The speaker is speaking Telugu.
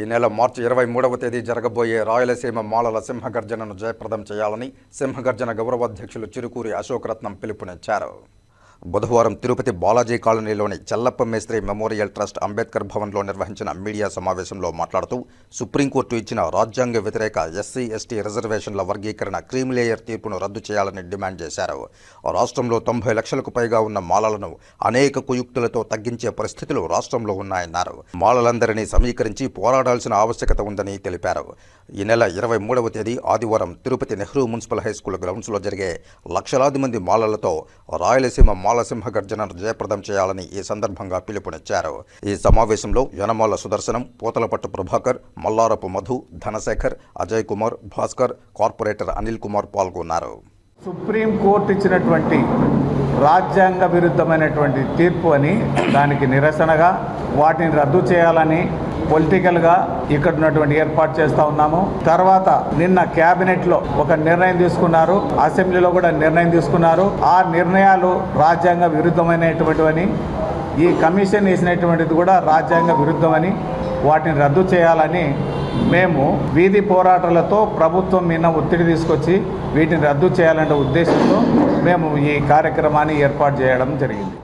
ఈ నెల మార్చి ఇరవై మూడవ తేదీ జరగబోయే రాయలసీమ మాలల సింహగర్జనను జయప్రదం చేయాలని సింహగర్జన గౌరవాధ్యక్షులు చిరుకూరి అశోక్ రత్నం పిలుపునిచ్చారు. బుధవారం తిరుపతి బాలాజీ కాలనీలోని చెల్లప్ప మేస్త్రి మెమోరియల్ ట్రస్ట్ అంబేద్కర్ భవన్లో నిర్వహించిన మీడియా సమావేశంలో మాట్లాడుతూ సుప్రీంకోర్టు ఇచ్చిన రాజ్యాంగ వ్యతిరేక ఎస్సీ ఎస్టీ రిజర్వేషన్ల వర్గీకరణ క్రీమ్ లేయర్ తీర్పును రద్దు చేయాలని డిమాండ్ చేశారు. రాష్ట్రంలో తొంభై లక్షలకు పైగా ఉన్న మాలలను అనేక కుయుక్తులతో తగ్గించే పరిస్థితులు రాష్ట్రంలో ఉన్నాయన్నారు. మాలలందరినీ సమీకరించి పోరాడాల్సిన ఆవశ్యకత ఉందని తెలిపారు. ఈ నెల ఇరవై మూడవ తేదీ ఆదివారం Tirupati Nehru municipal high school గ్రౌండ్స్లో జరిగే లక్షలాది మంది మాలలతో రాయలసీమ మాలసింహ గర్జనను జయప్రదం చేయాలని ఈ సందర్భంగా పిలుపునిచ్చారు. ఈ సమావేశంలో యనమాల సుదర్శనం పూతలపట్టు ప్రభాకర్ మల్లారపు మధు ధనశేఖర్ అజయ్ కుమార్ భాస్కర్ కార్పొరేటర్ అనిల్ కుమార్ పాల్గొన్నారు. సుప్రీం కోర్టు ఇచ్చినటువంటి రాజ్యాంగ విరుద్ధమైనటువంటి తీర్పు అని దానికి నిరసనగా వాటిని రద్దు చేయాలని పొలిటికల్గా ఇక్కడ ఉన్నటువంటి ఏర్పాటు చేస్తా ఉన్నాము. తర్వాత నిన్న క్యాబినెట్లో ఒక నిర్ణయం తీసుకున్నారు. అసెంబ్లీలో కూడా నిర్ణయం తీసుకున్నారు. ఆ నిర్ణయాలు రాజ్యాంగ విరుద్ధమైనటువంటివని ఈ కమిషన్ వేసినటువంటిది కూడా రాజ్యాంగ విరుద్ధమని వాటిని రద్దు చేయాలని మేము వీధి పోరాటాలతో ప్రభుత్వం మీద ఒత్తిడి తీసుకొచ్చి వీటిని రద్దు చేయాలనే ఉద్దేశంతో మేము ఈ కార్యక్రమాన్ని ఏర్పాటు చేయడం జరిగింది.